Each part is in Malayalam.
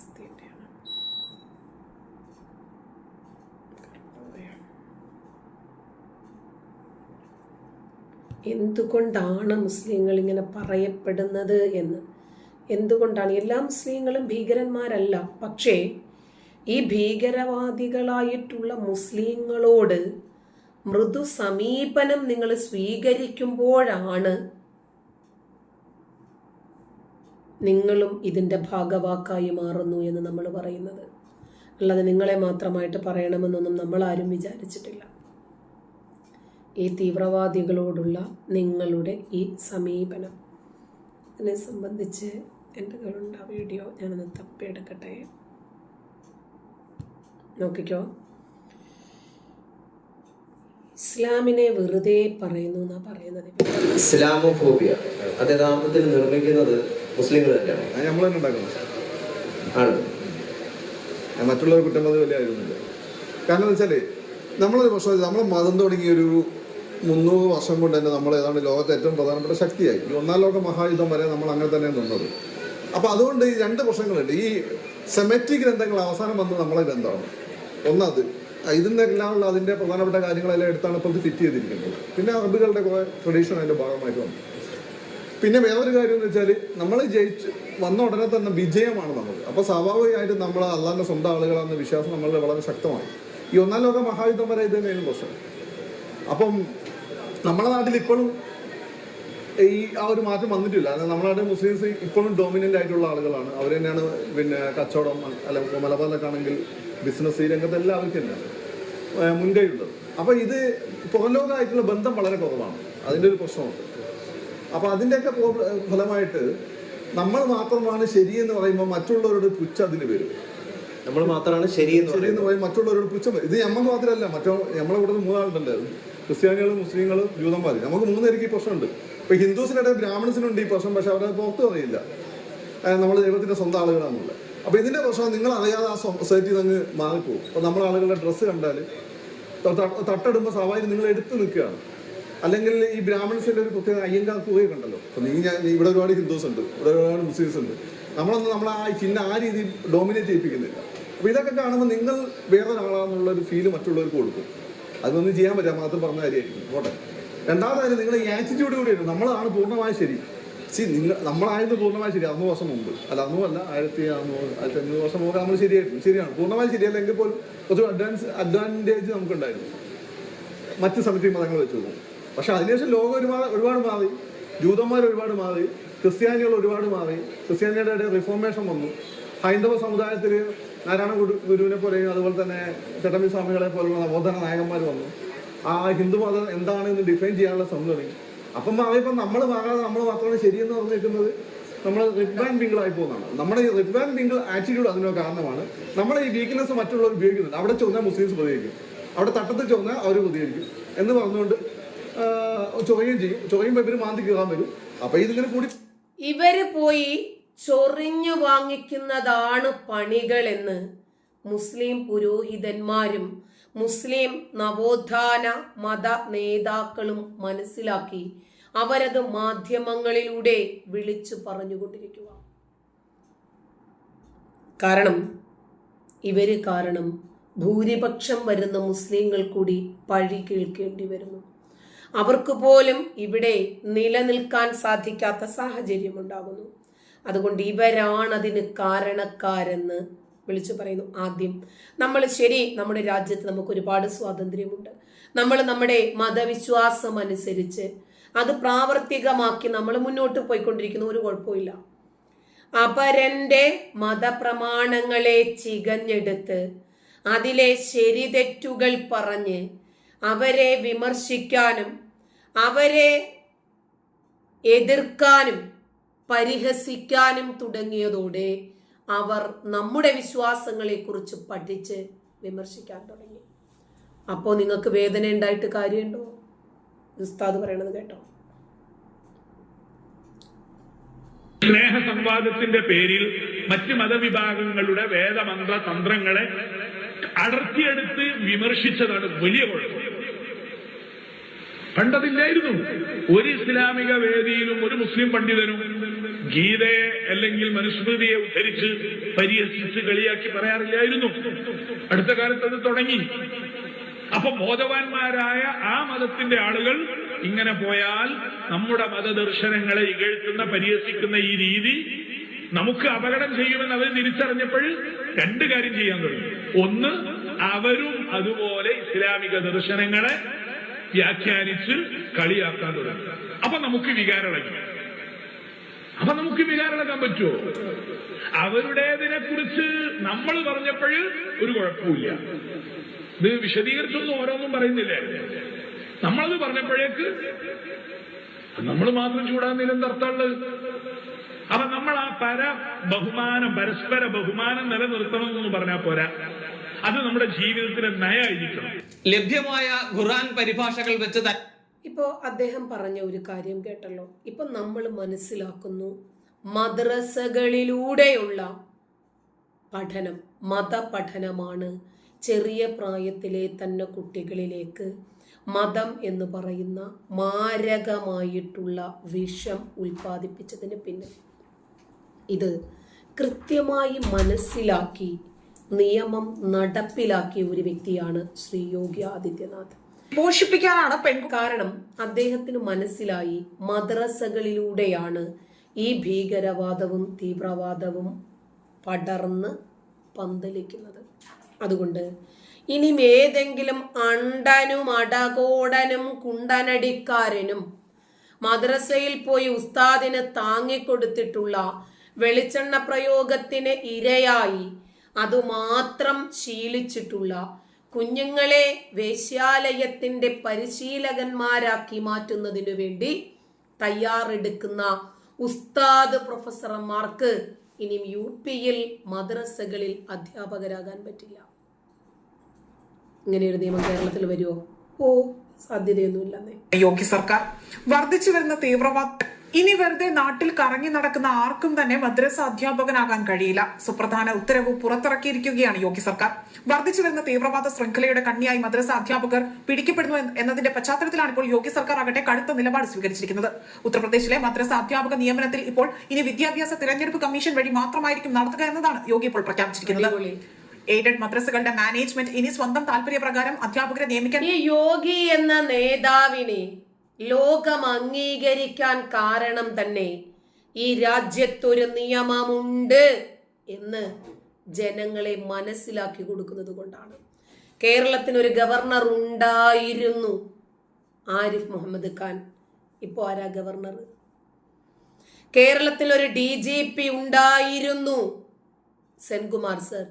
അവസ്ഥയുടെയാണ് എന്തുകൊണ്ടാണ് മുസ്ലിങ്ങൾ ഇങ്ങനെ പറയപ്പെടുന്നത് എന്ന്? എന്തുകൊണ്ടാണ്? എല്ലാ മുസ്ലിങ്ങളും ഭീകരന്മാരല്ല. പക്ഷേ ഈ ഭീകരവാദികളായിട്ടുള്ള മുസ്ലിങ്ങളോട് മൃദു സമീപനം നിങ്ങൾ സ്വീകരിക്കുമ്പോഴാണ് നിങ്ങളും ഇതിന്റെ ഭാഗവാക്കായി മാറുന്നു എന്ന് നമ്മൾ പറയുന്നത്. അല്ലാതെ നിങ്ങളെ മാത്രമായിട്ട് പറയണമെന്നൊന്നും ആരും വിചാരിച്ചിട്ടില്ല. ഈ തീവ്രവാദികളോടുള്ള നിങ്ങളുടെ ഈ സമീപനം. ഇതിനെ സംബന്ധിച്ച് എന്റെ കയ്യിലുണ്ട് ആ വീഡിയോ? ഞാനൊന്ന് തപ്പിയെടുക്കട്ടെ. നോക്കിക്കോ. ഇസ്ലാമിനെ വെറുതെ പറയുന്നു എന്നാ പറയുന്നത്. ഇസ്ലാമോഫോബിയ. അത് യഥാർത്ഥത്തിൽ നിർമ്മിക്കുന്നത് മുസ്ലിങ്ങൾ തന്നെയാണ്. നമ്മൾ തന്നെ ഉണ്ടാക്കുന്നത് ആണ്. മറ്റുള്ളവർ കുറ്റം പറഞ്ഞത് വലിയ ആയിരുന്നില്ല കാരണം എന്ന് വെച്ചാൽ നമ്മളൊരു പ്രശ്നം നമ്മളെ മതം തുടങ്ങിയ ഒരു മുന്നൂറ് വർഷം കൊണ്ട് തന്നെ നമ്മൾ ഏതാണ്ട് ലോകത്തെ ഏറ്റവും പ്രധാനപ്പെട്ട ശക്തിയായി. ഈ ഒന്നാം ലോക മഹായുദ്ധം വരെ നമ്മൾ അങ്ങനെ തന്നെ നിന്നത്. അപ്പൊ അതുകൊണ്ട് ഈ രണ്ട് പ്രശ്നങ്ങളുണ്ട്. ഈ സെമറ്റിക് ഗ്രന്ഥങ്ങൾ അവസാനം വന്ന് നമ്മളെ ഗ്രന്ഥമാണ്. ഒന്നത് ഇതിന്റെ എല്ലാമുള്ള അതിന്റെ പ്രധാനപ്പെട്ട കാര്യങ്ങളെല്ലാം എടുത്താണ് ഇപ്പോൾ ഇത് ഫിറ്റ് ചെയ്തിരിക്കുന്നത്. പിന്നെ അറബികളുടെ കുറെ ട്രഡീഷൻ അതിന്റെ ഭാഗമായിട്ട് വന്നു. പിന്നെ വേറൊരു കാര്യം എന്ന് വെച്ചാൽ നമ്മൾ ജയിച്ച് വന്ന ഉടനെ തന്നെ വിജയമാണ് നമുക്ക്. അപ്പോൾ സ്വാഭാവികമായിട്ടും നമ്മൾ അള്ളാന്റെ സ്വന്തം ആളുകളാണെന്ന വിശ്വാസം നമ്മളുടെ വളരെ ശക്തമായി. ഈ ഒന്നാം ലോക മഹായുദ്ധം വരെ ഇത് തന്നെയാണ് പ്രശ്നം. അപ്പം നമ്മുടെ നാട്ടിൽ ഇപ്പോഴും ഈ ആ ഒരു മാറ്റം വന്നിട്ടില്ല. നമ്മുടെ നാട്ടിൽ മുസ്ലിംസ് ഇപ്പോഴും ഡോമിനന്റ് ആയിട്ടുള്ള ആളുകളാണ്. അവർ തന്നെയാണ് പിന്നെ കച്ചവടം അല്ല മലബാറിലൊക്കെ ബിസിനസ് ഈ രംഗത്തെല്ലാം അവർക്ക് തന്നെയാണ് മുൻകൈയുള്ളത് മുൻകൈ ഉള്ളത്. അപ്പൊ ഇത് പുറലോകമായിട്ടുള്ള ബന്ധം വളരെ കുറവാണ്. അതിന്റെ ഒരു പ്രശ്നമുണ്ട്. അപ്പൊ അതിന്റെയൊക്കെ ഫലമായിട്ട് നമ്മൾ മാത്രമാണ് ശരിയെന്ന് പറയുമ്പോൾ മറ്റുള്ളവരുടെ പുച്ച അതിന് വരും. നമ്മൾ മാത്രമാണ് ശരി എന്ന് പറയുമ്പോൾ പറയും മറ്റുള്ളവരോട് പുച്ഛം ഇത് നമ്മൾ മാത്രമല്ല മറ്റോ നമ്മളെ കൂടെ മൂന്നാളുണ്ടല്ലോ ക്രിസ്ത്യാനികളും മുസ്ലിങ്ങളും ജൂതന്മാരും. നമുക്ക് മൂന്നേരിക്ക് ഈ പ്രശ്നമുണ്ട്. ഇപ്പൊ ഹിന്ദുസിനിടെ ബ്രാഹ്മിൺസിനുണ്ട് ഈ പ്രശ്നം പക്ഷെ അവരെ പുറത്തു അറിയില്ല. നമ്മൾ ദൈവത്തിന്റെ സ്വന്തം ആളുകളാണുള്ളത് അപ്പൊ ഇതിന്റെ പ്രശ്നം നിങ്ങൾ അറിയാതെ ആ സൊസൈറ്റി അങ്ങ് മാറിപ്പോകും. അപ്പൊ നമ്മളെ ആളുകളുടെ ഡ്രസ്സ് കണ്ടാൽ തട്ടിടുമ്പോൾ സ്വാഭാവികം നിങ്ങൾ എടുത്തു നിൽക്കുകയാണ്. അല്ലെങ്കിൽ ഈ ബ്രാഹ്മിൺസിന്റെ ഒരു പ്രത്യേക അയ്യങ്കാർ തുകയൊക്കെ ഉണ്ടല്ലോ അപ്പൊ നീ ഞാൻ ഇവിടെ ഒരുപാട് ഹിന്ദുസ് ഉണ്ട് ഇവിടെ ഒരുപാട് മുസ്ലിംസ് ഉണ്ട്. നമ്മളൊന്നും നമ്മൾ ആ ചിഹ്നം ആ രീതിയിൽ ഡോമിനേറ്റ് ചെയ്യിപ്പിക്കുന്നില്ല. അപ്പൊ ഇതൊക്കെ കാണുമ്പോൾ നിങ്ങൾ വേറെ ഒരാളാണെന്നുള്ള ഒരു ഫീൽ മറ്റുള്ളവർക്ക് കൊടുക്കും. അതൊന്നും ചെയ്യാൻ പറ്റാ മാത്രം പറഞ്ഞ കാര്യമായിരിക്കും. പോട്ടെ. രണ്ടാമത്തെ കാര്യം നിങ്ങൾ ഈ ആറ്റിറ്റ്യൂഡ് കൂടി വരും നമ്മളാണ് പൂർണമായി ശരി. സി നിങ്ങൾ നമ്മളായത് പൂർണമായി ശരി അന്ന് വർഷം മുമ്പ്. അല്ല അന്നും അല്ല ആയിരത്തി അറുന്നൂറ് ആയിരത്തി അഞ്ഞൂറ് വർഷം മുമ്പ് നമ്മൾ ശരിയായിരുന്നു. ശരിയാണ്. പൂർണമായി ശരിയല്ലെങ്കിൽ പോലും കുറച്ച് അഡ്വാൻസ് അഡ്വാന്റേജ് നമുക്കുണ്ടായിരുന്നു. മറ്റ് സമിതി മതങ്ങൾ വെച്ച് നോക്കും. പക്ഷെ അതിനുശേഷം ലോകം ഒരുപാട് ഒരുപാട് മാറി. ജൂതന്മാർ ഒരുപാട് മാറി. ക്രിസ്ത്യാനികൾ ഒരുപാട് മാറി. ക്രിസ്ത്യാനിയുടെ ഇടയിൽ റിഫോർമേഷൻ വന്നു. ഹൈന്ദവ സമുദായത്തിൽ നാരായണ ഗുരു ഗുരുവിനെ പോലെയും അതുപോലെ തന്നെ ചട്ടമ്പി സ്വാമികളെ പോലുള്ള നവോധന നായകന്മാർ വന്നു. ആ ഹിന്ദു മതം എന്താണെന്ന് ഡിഫൈൻ ചെയ്യാനുള്ള ശ്രമം തുടങ്ങി. അപ്പം അവയിപ്പം നമ്മൾ മാറാതെ നമ്മൾ മാത്രമാണ് ശരിയെന്ന് പറഞ്ഞു നിൽക്കുന്നത് നമ്മൾ റിബാൻ ബിങ്കിൾ ആയി പോകുന്നതാണ്. നമ്മുടെ ഈ റിബാൻ ബിങ്കിൾ ആറ്റിറ്റ്യൂഡ് അതിനോ കാരണമാണ്. നമ്മളെ ഈ വീക്ക്നെസ് മറ്റുള്ളവർ ഉപയോഗിക്കുന്നുണ്ട്. അവിടെ ചെന്നാൽ മുസ്ലിംസ് പ്രതികരിക്കും അവിടെ തട്ടത്തിൽ ചെന്നാൽ അവർ പ്രതികരിക്കും എന്ന് പറഞ്ഞുകൊണ്ട് ചൊറിയുകയും ചെയ്യും. ചൊറിയുമ്പോൾ ഇവർ മാന്തി കീറാൻ വരും. അപ്പൊ ഇതിങ്ങനെ കൂടി ഇവർ പോയി ചൊറിഞ്ഞു വാങ്ങിക്കുന്നതാണ് പണികൾ എന്ന് മുസ്ലിം പുരോഹിതന്മാരും മുസ്ലിം നവോത്ഥാന മത നേതാക്കളും മനസ്സിലാക്കി അവരത് മാധ്യമങ്ങളിലൂടെ വിളിച്ചു പറഞ്ഞുകൊണ്ടിരിക്കുക കാരണം ഇവർ കാരണം ഭൂരിപക്ഷം വരുന്ന മുസ്ലിങ്ങൾ കൂടി പഴി കേൾക്കേണ്ടി വരുന്നു. അവർക്ക് പോലും ഇവിടെ നിലനിൽക്കാൻ സാധിക്കാത്ത സാഹചര്യം ഉണ്ടാകുന്നു. അതുകൊണ്ട് ഇവരാണ് അതിന് കാരണക്കാരെന്ന് വിളിച്ചു പറയുന്നു ആദ്യം. നമ്മൾ ശരി നമ്മുടെ രാജ്യത്ത് നമുക്ക് ഒരുപാട് സ്വാതന്ത്ര്യമുണ്ട്. നമ്മൾ നമ്മുടെ മതവിശ്വാസം അനുസരിച്ച് അത് പ്രാവർത്തികമാക്കി നമ്മൾ മുന്നോട്ട് പോയിക്കൊണ്ടിരിക്കുന്ന ഒരു കുഴപ്പമില്ല അപരന്റെ മതപ്രമാണങ്ങളെ ചികഞ്ഞെടുത്ത് അതിലെ ശരി തെറ്റുകൾ പറഞ്ഞ് അവരെ വിമർശിക്കാനും അവരെ എതിർക്കാനും പരിഹസിക്കാനും തുടങ്ങിയതോടെ അവർ നമ്മുടെ വിശ്വാസങ്ങളെ കുറിച്ച് പഠിച്ച് വിമർശിക്കാൻ തുടങ്ങി. അപ്പോൾ നിങ്ങൾക്ക് വേദന ഉണ്ടായിട്ട് കാര്യമുണ്ടോ? ഉസ്താദ് പറയണത് കേട്ടോ. സ്നേഹ സംവാദത്തിന്റെ പേരിൽ മറ്റ് മതവിഭാഗങ്ങളുടെ വേദമന്ത്ര തന്ത്രങ്ങളെ അടർത്തിയെടുത്ത് വിമർശിച്ചതാണ് വലിയ കുഴപ്പം. പണ്ടതില്ലായിരുന്നു. ഒരു ഇസ്ലാമിക വേദിയിലും ഒരു മുസ്ലിം പണ്ഡിതനും ഗീതയെ അല്ലെങ്കിൽ മനുസ്മൃതിയെ ഉദ്ധരിച്ച് പരിഹസിച്ച് കളിയാക്കി പറയാറില്ലായിരുന്നു. അടുത്ത കാലത്ത് അത് തുടങ്ങി. അപ്പൊ ബോധവാന്മാരായ ആ മതത്തിന്റെ ആളുകൾ ഇങ്ങനെ പോയാൽ നമ്മുടെ മതദർശനങ്ങളെ ഇകഴ്ത്തുന്ന പരിഹസിക്കുന്ന ഈ രീതി നമുക്ക് അപകടം ചെയ്യുമെന്ന് അവർ തിരിച്ചറിഞ്ഞപ്പോൾ രണ്ട് കാര്യം ചെയ്യാൻ തുടങ്ങി. ഒന്ന് അവരും അതുപോലെ ഇസ്ലാമിക ദർശനങ്ങളെ വ്യാഖ്യാനിച്ച് കളിയാക്കാൻ തുടങ്ങി. അപ്പൊ നമുക്ക് വികാരളക്കും അപ്പൊ നമുക്ക് വികാരളക്കാൻ പറ്റുമോ? അവരുടേതിനെ കുറിച്ച് നമ്മൾ പറഞ്ഞപ്പോൾ ഒരു കുഴപ്പമില്ല ഇത് വിശദീകരിച്ചൊന്നും ഓരോന്നും പറയുന്നില്ലേ? നമ്മളത് പറഞ്ഞപ്പോഴേക്ക് നമ്മൾ മാത്രം ചൂടാകുന്നതിലെന്ത് അർത്ഥമുള്ളത് അപ്പൊ നമ്മൾ ആ പര ബഹുമാനം പരസ്പര ബഹുമാനം നിലനിർത്തണം എന്ന് പറഞ്ഞാൽ പോരാ. അത് നമ്മുടെ ജീവിതത്തിന്റെ നയായിരിക്കണം. ലഭ്യമായ ഖുർആൻ പരിഭാഷകൾ വെച്ച് ഇപ്പോ ഇപ്പോൾ അദ്ദേഹം പറഞ്ഞ ഒരു കാര്യം കേട്ടല്ലോ. ഇപ്പം നമ്മൾ മനസ്സിലാക്കുന്നു മദ്രസകളിലൂടെയുള്ള പഠനം മതപഠനമാണ് ചെറിയ പ്രായത്തിലെ തന്നെ കുട്ടികളിലേക്ക് മതം എന്ന് പറയുന്ന മാരകമായിട്ടുള്ള വിഷം ഉൽപ്പാദിപ്പിച്ചതിന് പിന്നിൽ. ഇത് കൃത്യമായി മനസ്സിലാക്കി നിയമം നടപ്പിലാക്കിയ ഒരു വ്യക്തിയാണ് ശ്രീ യോഗി ആദിത്യനാഥ്. പോഷിപ്പിക്കാനാണ് പെൺ കാരണം അദ്ദേഹത്തിന് മനസ്സിലായി മദ്രസകളിലൂടെയാണ് ഈ ഭീകരവാദവും തീവ്രവാദവും പടർന്ന് പന്തലിക്കുന്നത്. അതുകൊണ്ട് ഇനി ഏതെങ്കിലും അണ്ടനും അടകോടനും കുണ്ടനടിക്കാരനും മദ്രസയിൽ പോയി ഉസ്താദിന് താങ്ങിക്കൊടുത്തിട്ടുള്ള വെളിച്ചെണ്ണ പ്രയോഗത്തിന് ഇരയായി. അതുമാത്രം ശീലിച്ചിട്ടുള്ള കുഞ്ഞുങ്ങളെ വേശ്യാലയത്തിന്റെ പരിശീലകന്മാരാക്കി മാറ്റുന്നതിനു വേണ്ടി തയ്യാറെടുക്കുന്ന ഉസ്താദ് പ്രൊഫസർമാർക്ക് ഇനിയും യു പിയിൽ മദ്രസകളിൽ അധ്യാപകരാകാൻ പറ്റില്ല. ഇങ്ങനെ ഒരു നിയമം കേരളത്തിൽ വരുമോ ഓ സാധ്യതയൊന്നുമില്ലെന്നേ. യോഗി സർക്കാർ വർദ്ധിച്ചു വരുന്ന തീവ്രവാദ ഇനി വെറുതെ നാട്ടിൽ കറങ്ങി നടക്കുന്ന ആർക്കും തന്നെ മദ്രസ അധ്യാപകനാകാൻ കഴിയില്ല. സുപ്രധാന ഉത്തരവ് പുറത്തിറക്കിയിരിക്കുകയാണ് യോഗി സർക്കാർ. വർദ്ധിച്ചു വരുന്ന തീവ്രവാദ ശൃംഖലയുടെ കണ്ണിയായി മദ്രസ അധ്യാപകർ പിടിക്കപ്പെടുന്നു എന്ന് എന്നതിന്റെ പശ്ചാത്തലത്തിലാണ് ഇപ്പോൾ യോഗി സർക്കാർ ആകട്ടെ കടുത്ത നിലപാട് സ്വീകരിച്ചിരിക്കുന്നത്. ഉത്തർപ്രദേശിലെ മദ്രസ അധ്യാപക നിയമനത്തിൽ ഇപ്പോൾ ഇനി വിദ്യാഭ്യാസ തിരഞ്ഞെടുപ്പ് കമ്മീഷൻ വഴി മാത്രമായിരിക്കും നടത്തുക എന്നതാണ് യോഗി ഇപ്പോൾ പ്രഖ്യാപിച്ചിരിക്കുന്നത്. എയ്ഡഡ് മദ്രസകളുടെ മാനേജ്മെന്റ് ഇനി സ്വന്തം താല്പര്യപ്രകാരം അധ്യാപകരെ നിയമിക്കാൻ യോഗി എന്ന നേതാവിനെ ലോകം അംഗീകരിക്കാൻ കാരണം തന്നെ ഈ രാജ്യത്തൊരു നിയമമുണ്ട് എന്ന് ജനങ്ങളെ മനസ്സിലാക്കി കൊടുക്കുന്നത് കൊണ്ടാണ്. കേരളത്തിന് ഒരു ഗവർണർ ഉണ്ടായിരുന്നു. ആരിഫ് മുഹമ്മദ് ഖാൻ. ഇപ്പോൾ ആരാ ഗവർണർ? കേരളത്തിൽ ഒരു ഡി ജി പി ഉണ്ടായിരുന്നു. സെൻകുമാർ സർ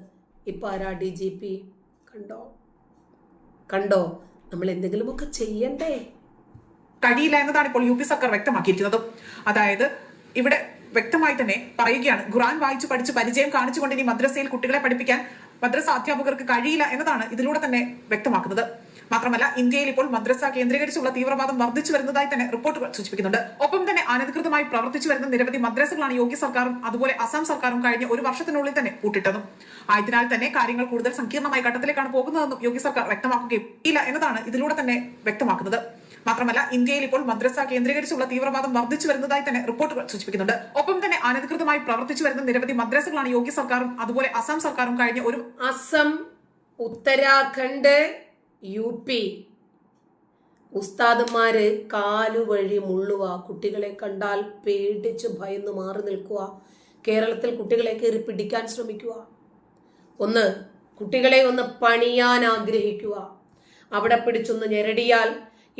ഇപ്പൊ ആരാ ഡി ജി പി? കണ്ടോ? കണ്ടോ? നമ്മൾ എന്തെങ്കിലുമൊക്കെ ചെയ്യണ്ടേ? കഴിയില്ല എന്നതാണ് ഇപ്പോൾ യു പി സർക്കാർ വ്യക്തമാക്കിയിരിക്കുന്നത്. അതായത് ഇവിടെ വ്യക്തമായി തന്നെ പറയുകയാണ് ഖുറാൻ വായിച്ചു പഠിച്ച് പരിചയം കാണിച്ചുകൊണ്ട് ഇനി മദ്രസയിൽ കുട്ടികളെ പഠിപ്പിക്കാൻ മദ്രസ അധ്യാപകർക്ക് കഴിയില്ല എന്നതാണ് ഇതിലൂടെ തന്നെ വ്യക്തമാക്കുന്നത്. മാത്രമല്ല ഇന്ത്യയിൽ ഇപ്പോൾ മദ്രസ കേന്ദ്രീകരിച്ചുള്ള തീവ്രവാദം വർദ്ധിച്ചു വരുന്നതായി തന്നെ റിപ്പോർട്ടുകൾ സൂചിപ്പിക്കുന്നുണ്ട്. ഒപ്പം തന്നെ അനധികൃതമായി പ്രവർത്തിച്ചു വരുന്ന നിരവധി മദ്രസകളാണ് യോഗ്യ സർക്കാരും അതുപോലെ അസം സർക്കാരും കഴിഞ്ഞ ഒരു വർഷത്തിനുള്ളിൽ തന്നെ കൂട്ടിട്ടതും ആയതിനാൽ തന്നെ കാര്യങ്ങൾ കൂടുതൽ സങ്കീർണമായ ഘട്ടത്തിലേക്കാണ് പോകുന്നതെന്നും യോഗ്യ സർക്കാർ വ്യക്തമാക്കുകയും ഇല്ല എന്നതാണ് ഇതിലൂടെ തന്നെ വ്യക്തമാക്കുന്നത്. മാത്രമല്ല ഇന്ത്യയിൽ ഇപ്പോൾ മദ്രസ കേന്ദ്രീകരിച്ചുള്ള തീവ്രവാദം വർദ്ധിച്ചു വരുന്നതായി തന്നെ റിപ്പോർട്ടുകൾ സൂചിപ്പിക്കുന്നുണ്ട്. ഒപ്പം തന്നെ അനധികൃതമായി പ്രവർത്തിച്ചു വരുന്ന നിരവധി മദ്രസകളാണ് യോഗ്യ സർക്കാരും അതുപോലെ അസം സർക്കാരും കഴിഞ്ഞ ഒരു അസം ഉത്തരാഖണ്ഡ് യു പി ഉസ്താദന്മാര് കാലുവഴി മുള്ളുക കുട്ടികളെ കണ്ടാൽ പേടിച്ച് ഭയന്ന് മാറി നിൽക്കുക കേരളത്തിൽ കുട്ടികളെ കയറി പിടിക്കാൻ ശ്രമിക്കുക ഒന്ന് കുട്ടികളെ ഒന്ന് പണിയാൻ ആഗ്രഹിക്കുക അവിടെ പിടിച്ചൊന്ന് ഞെരടിയാൽ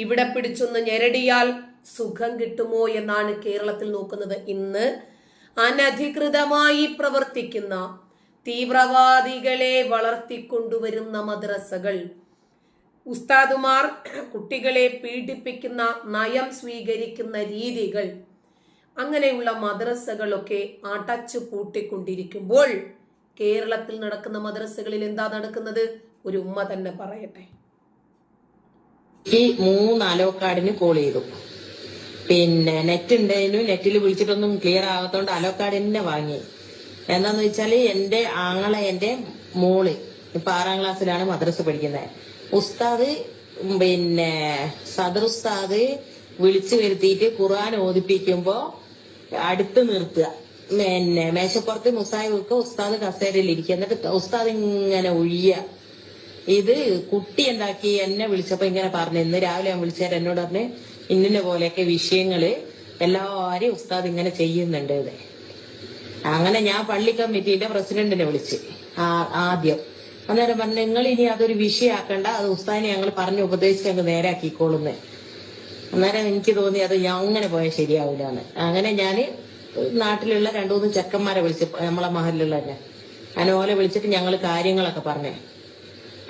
ഇവിടെ പിടിച്ചൊന്ന് ഞെരടിയാൽ സുഖം കിട്ടുമോ എന്നാണ് കേരളത്തിൽ നോക്കുന്നത് ഇന്ന്. അനധികൃതമായി പ്രവർത്തിക്കുന്ന തീവ്രവാദികളെ വളർത്തിക്കൊണ്ടുവരുന്ന മദ്രസകൾ. ഉസ്താദുമാർ കുട്ടികളെ പീഡിപ്പിക്കുന്ന നയം സ്വീകരിക്കുന്ന രീതികൾ. അങ്ങനെയുള്ള മദ്രസകളൊക്കെ അടച്ചു പൂട്ടിക്കൊണ്ടിരിക്കുമ്പോൾ കേരളത്തിൽ നടക്കുന്ന മദ്രസകളിൽ എന്താ നടക്കുന്നത്? ഒരു ഉമ്മ തന്നെ പറയട്ടെ. ഈ മൂന്ന് അലോക്കാർഡിന് കോൾ ചെയ്തു. പിന്നെ നെറ്റ് ഉണ്ടായിരുന്നു നെറ്റിൽ വിളിച്ചിട്ടൊന്നും ക്ലിയർ ആകത്തോണ്ട് അലോ കാർഡ് തന്നെ വാങ്ങി. എന്താന്ന് വെച്ചാൽ എന്റെ ആങ്ങളെ എന്റെ മോൾ ഇപ്പൊ ആറാം ക്ലാസ്സിലാണ് മദ്രസ പഠിക്കുന്നത് ഉസ്താദ് പിന്നെ സദർ ഉസ്താദ് വിളിച്ചു വരുത്തിയിട്ട് ഖുർആൻ ഓദിപ്പിക്കുമ്പോ അടുത്ത് നിർത്തുക. പിന്നെ മേശപ്പുറത്ത് മുസായി വെക്കുക ഉസ്താദ് കസേരയിൽ ഇരിക്കുക എന്നിട്ട് ഉസ്താദ് ഇങ്ങനെ ഒഴിയ. ഇത് കുട്ടി എന്താക്കി എന്നെ വിളിച്ചപ്പോ ഇങ്ങനെ പറഞ്ഞു. ഇന്ന് രാവിലെ ഞാൻ വിളിച്ചാൽ എന്നോട് പറഞ്ഞ് ഇന്നിനെ പോലെയൊക്കെ വിഷയങ്ങൾ എല്ലാരും ഉസ്താദ് ഇങ്ങനെ ചെയ്യുന്നുണ്ട് ഇത് അങ്ങനെ ഞാൻ പള്ളി കമ്മിറ്റിന്റെ പ്രസിഡന്റിനെ വിളിച്ച് ആദ്യം. അന്നേരം പറഞ്ഞു നിങ്ങൾ ഇനി അതൊരു വിഷയമാക്കണ്ട അത് ഉസ്താദിനെ ഞങ്ങൾ പറഞ്ഞു ഉപദേശിച്ച് അങ്ങ് നേരാക്കിക്കോളുന്നേ. അന്നേരം എനിക്ക് തോന്നി അത് ഞാൻ അങ്ങനെ പോയാൽ ശരിയാവില്ലാന്ന് അങ്ങനെ ഞാൻ നാട്ടിലുള്ള രണ്ടു മൂന്ന് ചെക്കന്മാരെ വിളിച്ച് നമ്മളെ മഹലിലുള്ള തന്നെ. അങ്ങനെ ഓലെ വിളിച്ചിട്ട് ഞങ്ങൾ കാര്യങ്ങളൊക്കെ പറഞ്ഞേ.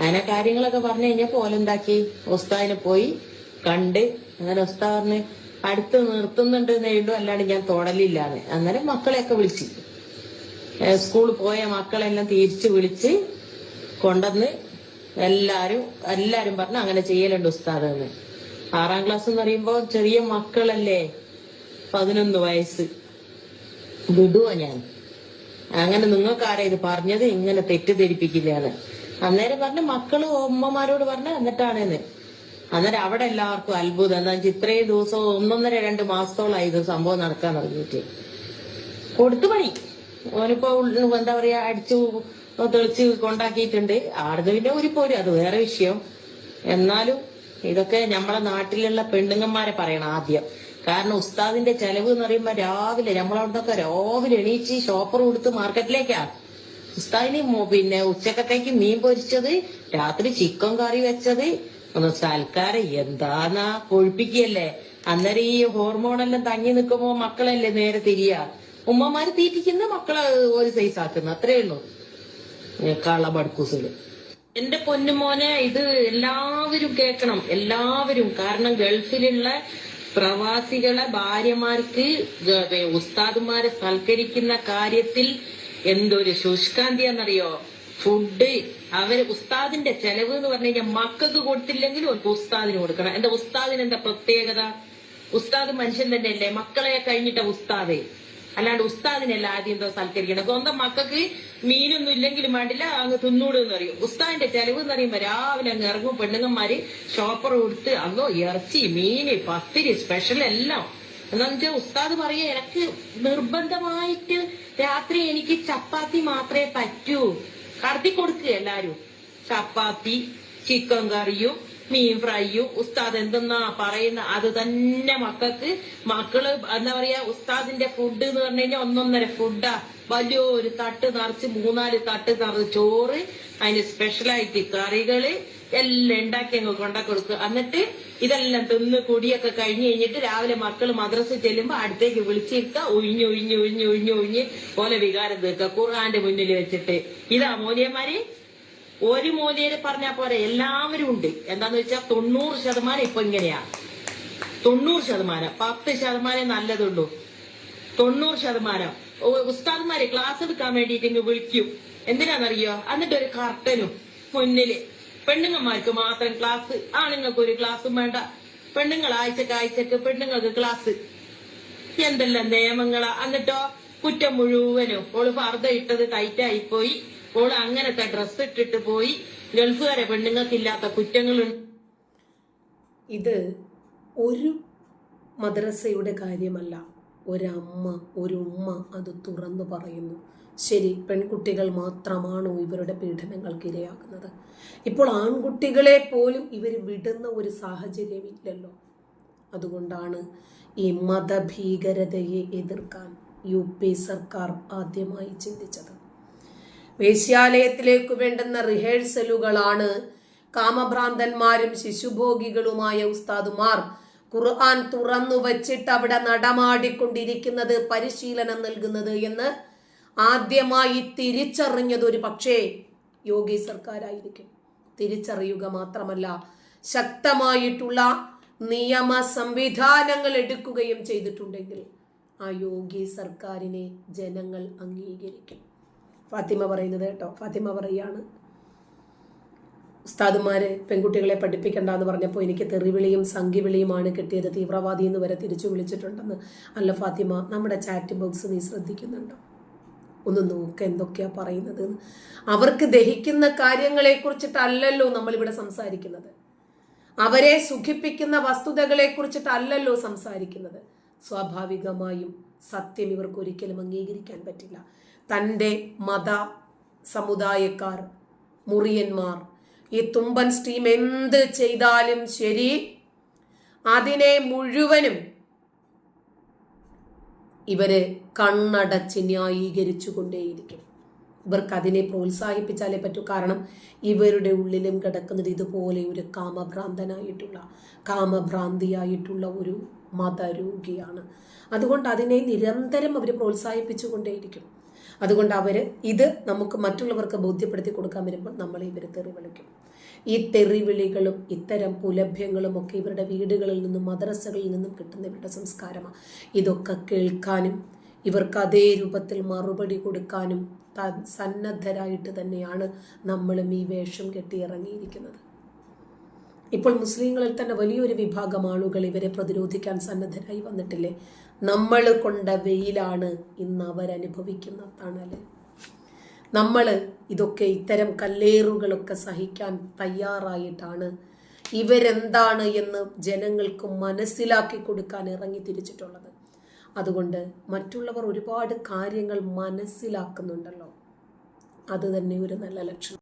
അങ്ങനെ കാര്യങ്ങളൊക്കെ പറഞ്ഞു കഴിഞ്ഞപ്പോ ഓലെന്താക്കി ഉസ്താദിനെ പോയി കണ്ട് അങ്ങനെ ഉസ്താദ് പറഞ്ഞ് അടുത്ത് നിർത്തുന്നുണ്ട് നേടും അല്ലാണ്ട് ഞാൻ തൊടലില്ലാന്ന്. അന്നേരം മക്കളെയൊക്കെ വിളിച്ച്. സ്കൂളിൽ പോയ മക്കളെല്ലാം തിരിച്ചു വിളിച്ച് കൊണ്ടന്ന് എല്ലാരും എല്ലാരും പറഞ്ഞു അങ്ങനെ ചെയ്യലുണ്ട് ഉസ്താദ് എന്ന് ആറാം ക്ലാസ് എന്ന് പറയുമ്പോ ചെറിയ മക്കളല്ലേ? പതിനൊന്ന് വയസ്സ്. വിടുവോ ഞാൻ? അങ്ങനെ നിങ്ങൾക്ക് ആരാ ഇത് പറഞ്ഞത്? ഇങ്ങനെ തെറ്റിദ്ധരിപ്പിക്കില്ലാന്ന്. അന്നേരം പറഞ്ഞ മക്കൾ ഉമ്മമാരോട് പറഞ്ഞു എന്നിട്ടാണെന്ന്. അന്നേരം അവിടെ എല്ലാവർക്കും അത്ഭുതം. എന്താ വെച്ചാൽ ഇത്രയും ദിവസം ഒന്നൊന്നര രണ്ട് മാസത്തോളായി ഇത് സംഭവം നടക്കാൻ തുടങ്ങിയിട്ട്. കൊടുത്തു പണി. ഓനിപ്പോ എന്താ പറയാ അടിച്ചു തെളിച്ച് കൊണ്ടാക്കിയിട്ടുണ്ട്. ആടുന്ന് പിന്നെ പോരും അത് വേറെ വിഷയം. എന്നാലും ഇതൊക്കെ നമ്മളെ നാട്ടിലുള്ള പെണ്ണുങ്ങന്മാരെ പറയണം ആദ്യം. കാരണം ഉസ്താദിന്റെ ചെലവ് എന്ന് പറയുമ്പോ രാവിലെ നമ്മളവിടുന്നൊക്കെ രാവിലെ എണീച്ച് ഷോപ്പർ കൊടുത്ത് മാർക്കറ്റിലേക്കാ. ഉസ്താദിന് പിന്നെ ഉച്ചക്കത്തേക്ക് മീൻ പൊരിച്ചത് രാത്രി ചിക്കൻ കറി വെച്ചത്. ഒന്ന് സൽക്കാരം എന്താന്നാ കൊഴിപ്പിക്കല്ലേ അന്നേരം ഈ ഹോർമോണെല്ലാം തങ്ങി നിൽക്കുമ്പോ മക്കളല്ലേ നേരെ തിരിയ? ഉമ്മമാര് തീറ്റിക്കുന്ന മക്കളെ ഒരു സൈസ് ആക്കുന്ന അത്രേ ഉള്ളൂ. കള്ളബഡ്കൂസുകൾ എന്റെ പൊന്നുമോനെ ഇത് എല്ലാവരും കേൾക്കണം എല്ലാവരും. കാരണം ഗൾഫിലുള്ള പ്രവാസികളെ ഭാര്യമാർക്ക് ഉസ്താദുമാരെ സൽക്കരിക്കുന്ന കാര്യത്തിൽ എന്തൊരു ശുഷ്കാന്തി എന്നറിയോ? ഫുഡ് അവർ ഉസ്താദിന്റെ ചെലവ് എന്ന് പറഞ്ഞു കഴിഞ്ഞാൽ മക്കൾക്ക് കൊടുത്തില്ലെങ്കിലും അവർക്ക് ഉസ്താദിന് കൊടുക്കണം. എന്താ ഉസ്താദിന് എന്താ പ്രത്യേകത? ഉസ്താദ് മനുഷ്യൻ തന്നെയല്ലേ. മക്കളെ കഴിഞ്ഞിട്ട ഉസ്താദ്. അല്ലാണ്ട് ഉസ്താദിനല്ല ആദ്യം എന്തോ സൽക്കരിക്കണം സ്വന്തം മക്കൾക്ക് മീനൊന്നും ഇല്ലെങ്കിലും വേണ്ടില്ല അങ്ങ് തിന്നൂടെന്ന് അറിയും ഉസ്താദിന്റെ ചെലവ് എന്ന് പറയുമ്പോ രാവിലെ അങ്ങ് ഇറങ്ങും പെണ്ണുങ്ങന്മാര് ഷോപ്പർ കൊടുത്ത് അങ്ങോ ഇറച്ചി മീന് പത്തിരി സ്പെഷ്യൽ എല്ലാം. എന്താന്ന് വെച്ചാൽ ഉസ്താദ് പറയുക എനിക്ക് നിർബന്ധമായിട്ട് രാത്രി എനിക്ക് ചപ്പാത്തി മാത്രമേ പറ്റൂ. കടത്തി കൊടുക്കുക എല്ലാരും. ചപ്പാത്തി ചിക്കൻ കറിയും മീൻ ഫ്രൈയും ഉസ്താദ് എന്തെന്നാ പറയുന്ന അത് തന്നെ മക്കൾക്ക് മക്കൾ എന്താ പറയാ ഉസ്താദിന്റെ ഫുഡ് എന്ന് പറഞ്ഞു കഴിഞ്ഞാൽ ഒന്നൊന്നര ഫുഡാ വലിയൊരു തട്ട് നിറച്ച് മൂന്നാൽ തട്ട് നിറച്ച് ചോറ് അതിന് സ്പെഷ്യലായിട്ട് കറികൾ എല്ലാം ഉണ്ടാക്കി അങ്ങ് കൊണ്ട കൊടുക്കുക. എന്നിട്ട് ഇതെല്ലാം തിന്ന് കുടിയൊക്കെ കഴിഞ്ഞ് കഴിഞ്ഞിട്ട് രാവിലെ മക്കൾ മദ്രസ ചെല്ലുമ്പോ അടുത്തേക്ക് വിളിച്ചിരുത്ത ഒഴിഞ്ഞ് ഒഴിഞ്ഞ് ഒഴിഞ്ഞ് ഒഴിഞ്ഞ് ഒഴിഞ്ഞ് പോലെ വികാരം തീർക്കുക. ഖുർആന്റെ മുന്നിൽ വെച്ചിട്ട്. ഇതാ മോലിയന്മാര് ഒരു മോലിയെ പറഞ്ഞാ പോരെ എല്ലാവരും ഉണ്ട്. എന്താന്ന് വെച്ചാൽ തൊണ്ണൂറ് ശതമാനം ഇപ്പൊ ഇങ്ങനെയാ. തൊണ്ണൂറ് ശതമാനം. പത്ത് ശതമാനം നല്ലതുള്ളൂ. തൊണ്ണൂറ് ശതമാനം. ഉസ്താദ്മാരെ ക്ലാസ് എടുക്കാൻ വേണ്ടിയിട്ട് ഇങ്ങ് വിളിക്കും. എന്തിനാന്നറിയോ? എന്നിട്ട് ഒരു കർട്ടനും മുന്നിൽ. പെണ്ണുങ്ങന്മാർക്ക് മാത്രം ക്ലാസ് ആണുങ്ങൾക്ക് ഒരു ക്ലാസ്സും വേണ്ട. പെണ്ണുങ്ങൾ ആഴ്ചക്ക് ആഴ്ചക്ക് പെണ്ണുങ്ങൾക്ക് ക്ലാസ് എന്തെല്ലാം നിയമങ്ങളാ? എന്നിട്ടോ കുറ്റം മുഴുവനും ഓൾ ഫർദ ഇട്ടത് ടൈറ്റായി പോയി. ഓൾ അങ്ങനത്തെ ഡ്രസ് ഇട്ടിട്ട് പോയി. ഗൾഫുകാരെ പെണ്ണുങ്ങൾക്കില്ലാത്ത കുറ്റങ്ങളുണ്ട്. ഇത് ഒരു മദ്രസയുടെ കാര്യമല്ല. ഒരമ്മ ഒരു ഉമ്മ അത് തുറന്നു പറയുന്നു. ശരി പെൺകുട്ടികൾ മാത്രമാണോ ഇവരുടെ പീഡനങ്ങൾക്ക് ഇരയാകുന്നത്? ഇപ്പോൾ ആൺകുട്ടികളെ പോലും ഇവർ വിടുന്ന ഒരു സാഹചര്യമില്ലല്ലോ. അതുകൊണ്ടാണ് ഈ മതഭീകരതയെ എതിർക്കാൻ യു പി സർക്കാർ ആദ്യമായി ചിന്തിച്ചത്. വേശ്യാലയത്തിലേക്ക് വേണ്ടുന്ന റിഹേഴ്സലുകളാണ് കാമഭ്രാന്തന്മാരും ശിശുഭോഗികളുമായ ഉസ്താദുമാർ ഖുർആൻ തുറന്നു വച്ചിട്ട് അവിടെ നടമാടിക്കൊണ്ടിരിക്കുന്നത് പരിശീലനം നൽകുന്നത് എന്ന് ആദ്യമായി തിരിച്ചറിഞ്ഞത് ഒരു പക്ഷേ യോഗി സർക്കാരായിരിക്കും. തിരിച്ചറിയുക മാത്രമല്ല ശക്തമായിട്ടുള്ള നിയമ സംവിധാനങ്ങൾ എടുക്കുകയും ചെയ്തിട്ടുണ്ടെങ്കിൽ ആ യോഗി സർക്കാരിനെ ജനങ്ങൾ അംഗീകരിക്കും. ഫാത്തിമ പറയുന്നത് കേട്ടോ. ഫാത്തിമ പറയാണ് ഉസ്താദുമാര് പെൺകുട്ടികളെ പഠിപ്പിക്കണ്ട എന്ന് പറഞ്ഞപ്പോൾ എനിക്ക് തെറിവിളിയും സംഘിവിളിയുമാണ് കിട്ടിയത്. തീവ്രവാദി എന്ന് വരെ തിരിച്ചു വിളിച്ചിട്ടുണ്ടെന്ന്. അല്ല ഫാത്തിമ നമ്മുടെ ചാറ്റ് ബോക്സ് നീ ശ്രദ്ധിക്കുന്നുണ്ടോ? ഒന്ന് നോക്ക് എന്തൊക്കെയാ പറയുന്നത് അവർക്ക് ദഹിക്കുന്ന കാര്യങ്ങളെ കുറിച്ചിട്ടല്ലല്ലോ നമ്മളിവിടെ സംസാരിക്കുന്നത്. അവരെ സുഖിപ്പിക്കുന്ന വസ്തുതകളെ കുറിച്ചിട്ടല്ലല്ലോ സംസാരിക്കുന്നത്. സ്വാഭാവികമായും സത്യം ഇവർക്ക് ഒരിക്കലും അംഗീകരിക്കാൻ പറ്റില്ല. തന്റെ മത സമുദായക്കാർ മുറിയന്മാർ ഈ തുമ്പൻ സ്റ്റീം എന്ത് ചെയ്താലും ശരി അതിനെ മുഴുവനും ഇവർ കണ്ണടച്ച് ന്യായീകരിച്ചു കൊണ്ടേയിരിക്കും ഇവർക്ക് അതിനെ പ്രോത്സാഹിപ്പിച്ചാലേ പറ്റൂ. കാരണം ഇവരുടെ ഉള്ളിലും കിടക്കുന്നത് ഇതുപോലെ ഒരു കാമഭ്രാന്തനായിട്ടുള്ള കാമഭ്രാന്തിയായിട്ടുള്ള ഒരു മതരോഗിയാണ്. അതുകൊണ്ട് അതിനെ നിരന്തരം അവർ പ്രോത്സാഹിപ്പിച്ചുകൊണ്ടേയിരിക്കും. അതുകൊണ്ട് അവർ ഇത് നമുക്ക് മറ്റുള്ളവർക്ക് ബോധ്യപ്പെടുത്തി കൊടുക്കാൻ വരുമ്പോൾ നമ്മൾ ഇവർ തെറി വിളിക്കും ഈ തെറിവിളികളും ഇത്തരം പുലഭ്യങ്ങളും ഒക്കെ ഇവരുടെ വീടുകളിൽ നിന്നും മദ്രസകളിൽ നിന്നും കിട്ടുന്ന ഇവരുടെ സംസ്കാരമാണ് ഇതൊക്കെ കേൾക്കാനും ഇവർക്ക് അതേ രൂപത്തിൽ മറുപടി കൊടുക്കാനും സന്നദ്ധരായിട്ട് തന്നെയാണ് നമ്മളും ഈ വേഷം കെട്ടി ഇറങ്ങിയിരിക്കുന്നത്. ഇപ്പോൾ മുസ്ലിങ്ങളിൽ തന്നെ വലിയൊരു വിഭാഗം ആളുകൾ ഇവരെ പ്രതിരോധിക്കാൻ സന്നദ്ധരായി വന്നിട്ടില്ലേ? നമ്മൾ കൊണ്ട വെയിലാണ് ഇന്ന് അവരനുഭവിക്കുന്ന തണൽ നമ്മൾ ഇതൊക്കെ ഇത്തരം കല്ലേറുകളൊക്കെ സഹിക്കാൻ തയ്യാറായിട്ടാണ് ഇവരെന്താണ് എന്ന് ജനങ്ങൾക്ക് മനസ്സിലാക്കി കൊടുക്കാൻ ഇറങ്ങി തിരിച്ചിട്ടുള്ളത്. അതുകൊണ്ട് മറ്റുള്ളവർ ഒരുപാട് കാര്യങ്ങൾ മനസ്സിലാക്കുന്നുണ്ടല്ലോ. അത് തന്നെ ഒരു നല്ല ലക്ഷണം.